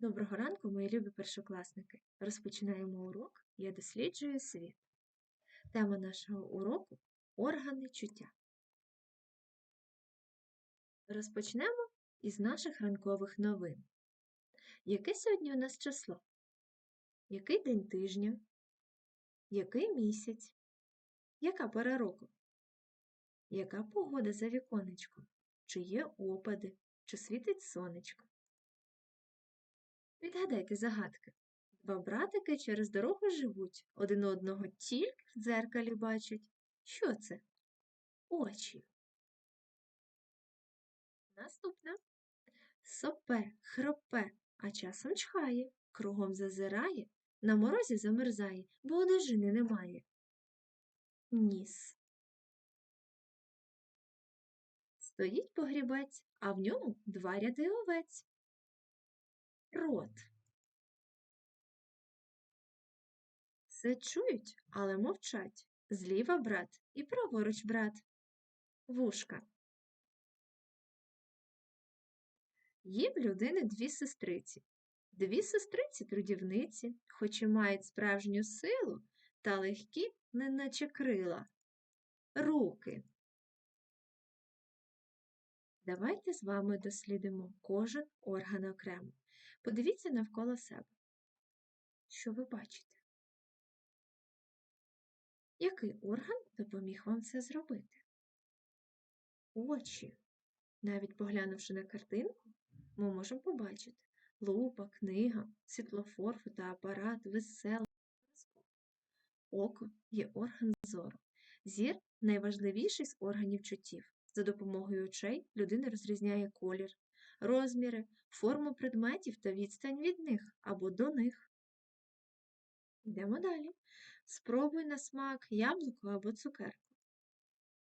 Доброго ранку, мої любі першокласники. Розпочинаємо урок Я досліджую світ. Тема нашого уроку органи чуття. Розпочнемо із наших ранкових новин. Яке сьогодні у нас число? Який день тижня? Який місяць? Яка пора року? Яка погода за віконечком? Чи є опади? Чи світить сонечко? Відгадайте загадки. Два братики через дорогу живуть, один одного тільки в дзеркалі бачать. Що це? Очі. Наступна. Сопе, хропе, а часом чхає, кругом зазирає, на морозі замерзає, бо одежини немає. Ніс. Стоїть погрібець, а в ньому два ряди овець. Рот. Все чують, але мовчать. Зліва брат і праворуч брат. Вушка. Є в людини дві сестриці. Дві сестриці трудівниці, хоч і мають справжню силу, та легкі, неначе крила. Руки. Давайте з вами дослідимо кожен орган окремо. Подивіться навколо себе. Що ви бачите? Який орган допоміг вам це зробити? Очі. Навіть поглянувши на картинку, ми можемо побачити лупа, книга, світлофор, фотоапарат, весела. Око є орган зору. Зір найважливіший з органів чуттів. За допомогою очей людина розрізняє колір, розміри, форму предметів та відстань від них або до них. Йдемо далі. Спробуй на смак яблуко або цукерку.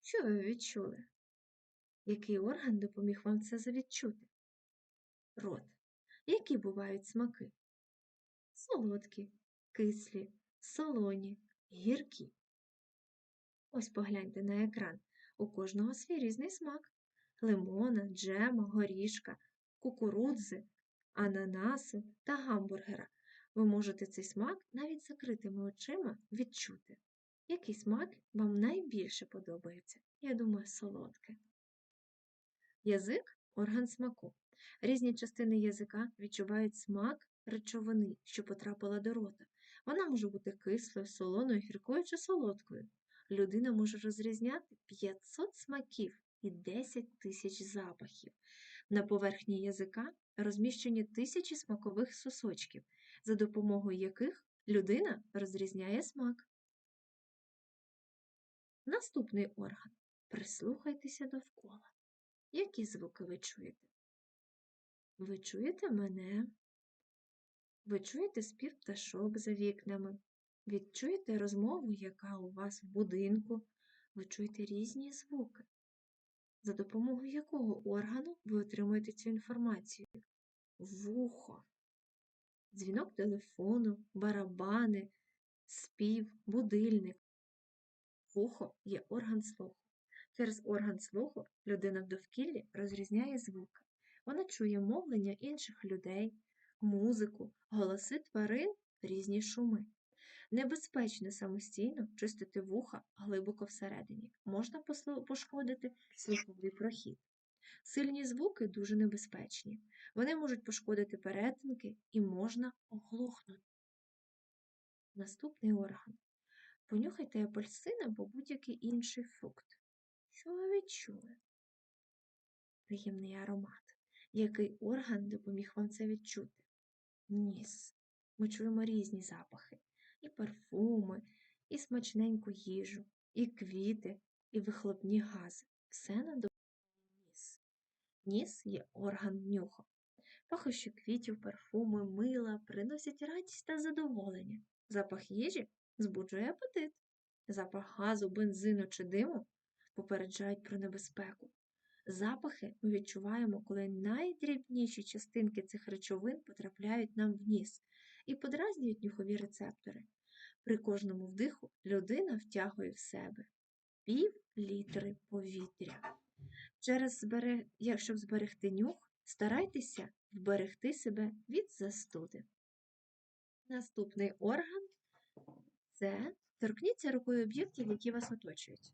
Що ви відчули? Який орган допоміг вам це завідчути? Рот. Які бувають смаки? Солодкі, кислі, солоні, гіркі. Ось погляньте на екран. У кожного свій різний смак лимона, джема, горішка, кукурудзи, ананаси та гамбургера. Ви можете цей смак навіть закритими очима відчути. Який смак вам найбільше подобається? Я думаю, солодке. Язик орган смаку. Різні частини язика відчувають смак речовини, що потрапила до рота. Вона може бути кислою, солоною, гіркою чи солодкою. Людина може розрізняти 500 смаків і 10 тисяч запахів. На поверхні язика розміщені тисячі смакових сосочків, за допомогою яких людина розрізняє смак. Наступний орган. Прислухайтеся довкола. Які звуки ви чуєте? Ви чуєте мене? Ви чуєте спів пташок за вікнами? Відчуєте розмову, яка у вас в будинку? Ви чуєте різні звуки за допомогою якого органу ви отримуєте цю інформацію? Вухо, дзвінок телефону, барабани, спів, будильник. Вухо є орган слуху. Через орган слуху людина в довкіллі розрізняє звуки. Вона чує мовлення інших людей, музику, голоси тварин, різні шуми. Небезпечно самостійно чистити вуха глибоко всередині. Можна пошкодити слуховий прохід. Сильні звуки дуже небезпечні. Вони можуть пошкодити перетинки і можна оглухнути. Наступний орган. Понюхайте апельсин або будь-який інший фрукт. Що ви відчули? Приємний аромат. Який орган допоміг вам це відчути? Ніс. Ми чуємо різні запахи і парфуми, і смачненьку їжу, і квіти, і вихлопні гази. Все на допомогу ніс. Ніс є орган нюху. Пахощі квітів, парфуми, мила приносять радість та задоволення. Запах їжі збуджує апетит. Запах газу, бензину чи диму попереджають про небезпеку. Запахи ми відчуваємо, коли найдрібніші частинки цих речовин потрапляють нам в ніс і подразнюють нюхові рецептори. При кожному вдиху людина втягує в себе пів літри повітря. Через зберег... Щоб зберегти нюх, Старайтеся вберегти себе від застуди. Наступний орган це торкніться рукою об'єктів, які вас оточують.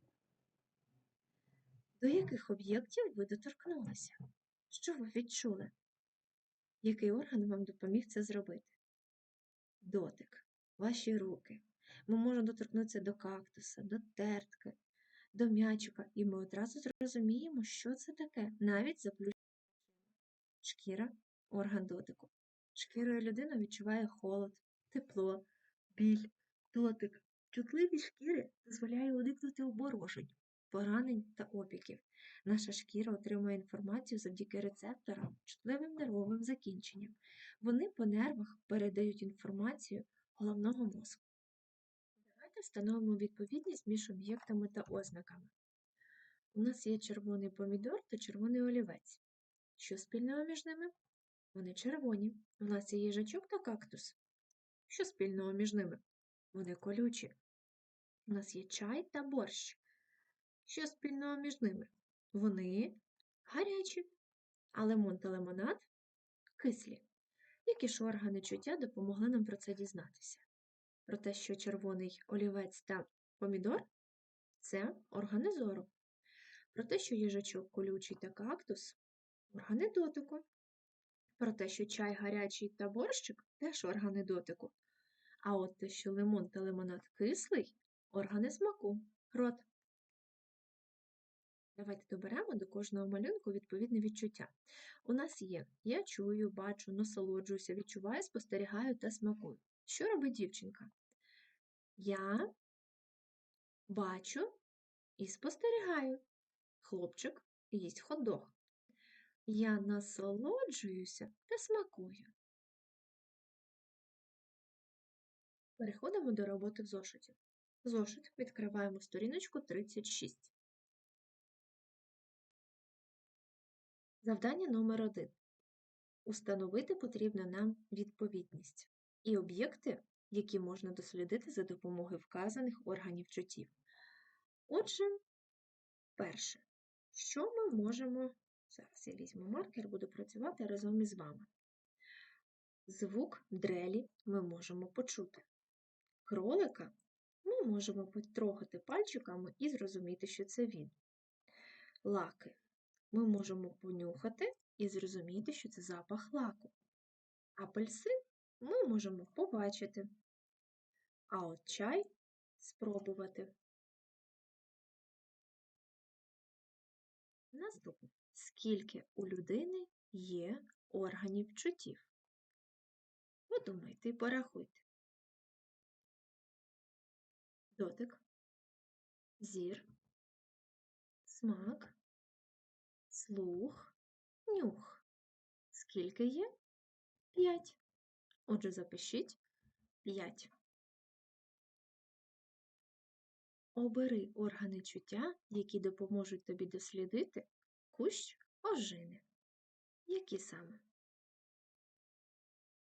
До яких об'єктів ви доторкнулися? Що ви відчули? Який орган вам допоміг це зробити? Дотик, ваші руки. Ми можемо доторкнутися до кактуса, до тертки, до м'ячика, і ми одразу зрозуміємо, що це таке, навіть заплющення. Шкіра орган дотику. Шкірою людина відчуває холод, тепло, біль, дотик. Чутливість шкіри дозволяє уникнути обморожень, поранень та опіків. Наша шкіра отримує інформацію завдяки рецепторам, чутливим нервовим закінченням. Вони по нервах передають інформацію головного мозку. Давайте встановимо відповідність між об'єктами та ознаками. У нас є червоний помідор та червоний олівець. Що спільного між ними? Вони червоні. У нас є їжачок та кактус. Що спільного між ними? Вони колючі. У нас є чай та борщ. Що спільного між ними? Вони гарячі, а лимон та лимонад кислі. Які ж органи чуття допомогли нам про це дізнатися? Про те, що червоний олівець та помідор це органи зору. Про те, що їжачок колючий та кактус органи дотику. Про те, що чай гарячий та борщик теж органи дотику. А от те, що лимон та лимонад кислий органи смаку, рот. Давайте доберемо до кожного малюнку відповідне відчуття. У нас є я чую, бачу, насолоджуюся, відчуваю, спостерігаю та смакую. Що робить дівчинка? Я бачу і спостерігаю. Хлопчик їсть хот-дог. Я насолоджуюся та смакую. Переходимо до роботи в зошиті. Зошит відкриваємо сторіночку 36. Завдання номер 1 Установити потрібно нам відповідність і об'єкти, які можна дослідити за допомогою вказаних органів чуттів. Отже, перше, що ми можемо. Зараз я візьму маркер, буду працювати разом із вами. Звук дрелі ми можемо почути. Кролика ми можемо потрогати пальчиками і зрозуміти, що це він. Лаки ми можемо понюхати і зрозуміти, що це запах лаку. Апельсин ми можемо побачити, а от чай спробувати. Наступне. Скільки у людини є органів чуттів? Подумайте і порахуйте. Дотик, зір, смак, слух, нюх. Скільки є? П'ять. Отже, запишіть п'ять. Обери органи чуття, які допоможуть тобі дослідити кущ ожини. Які саме?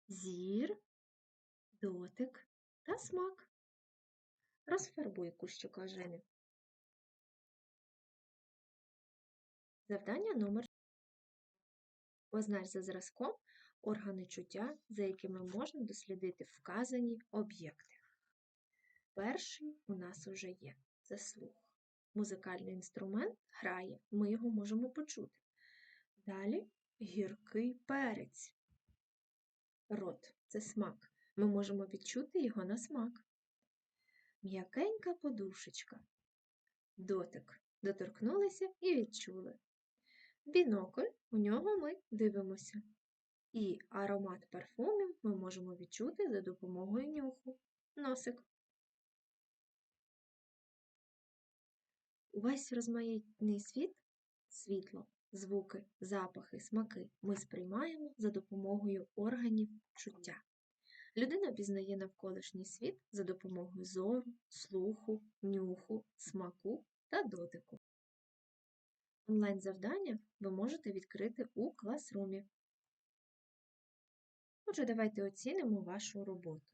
Зір, дотик та смак. Розфарбуй кущик ожини. Завдання номер Познач за зразком органи чуття, за якими можна дослідити вказані об'єкти. Перший у нас уже є це слух. Музикальний інструмент грає, ми його можемо почути. Далі гіркий перець. Рот це смак. Ми можемо відчути його на смак. М'якенька подушечка. Дотик. Доторкнулися і відчули. Бінокль у нього ми дивимося. І аромат парфумів ми можемо відчути за допомогою нюху. Носик. Увесь розмаїтний світ, світло, звуки, запахи, смаки ми сприймаємо за допомогою органів чуття. Людина пізнає навколишній світ за допомогою зору, слуху, нюху, смаку та дотику. Онлайн-завдання ви можете відкрити у класрумі. Отже, давайте оцінимо вашу роботу.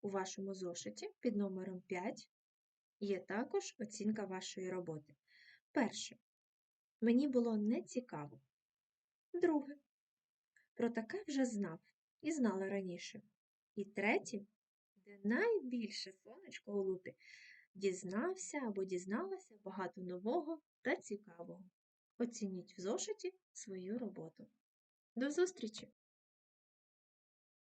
У вашому зошиті під номером 5 є також оцінка вашої роботи. Перше. Мені було нецікаво. Друге. про таке вже знав і знала раніше. І третє, де найбільше сонечко у лупі, дізнався або дізналася багато нового та цікавого. Оцініть в зошиті свою роботу. До зустрічі!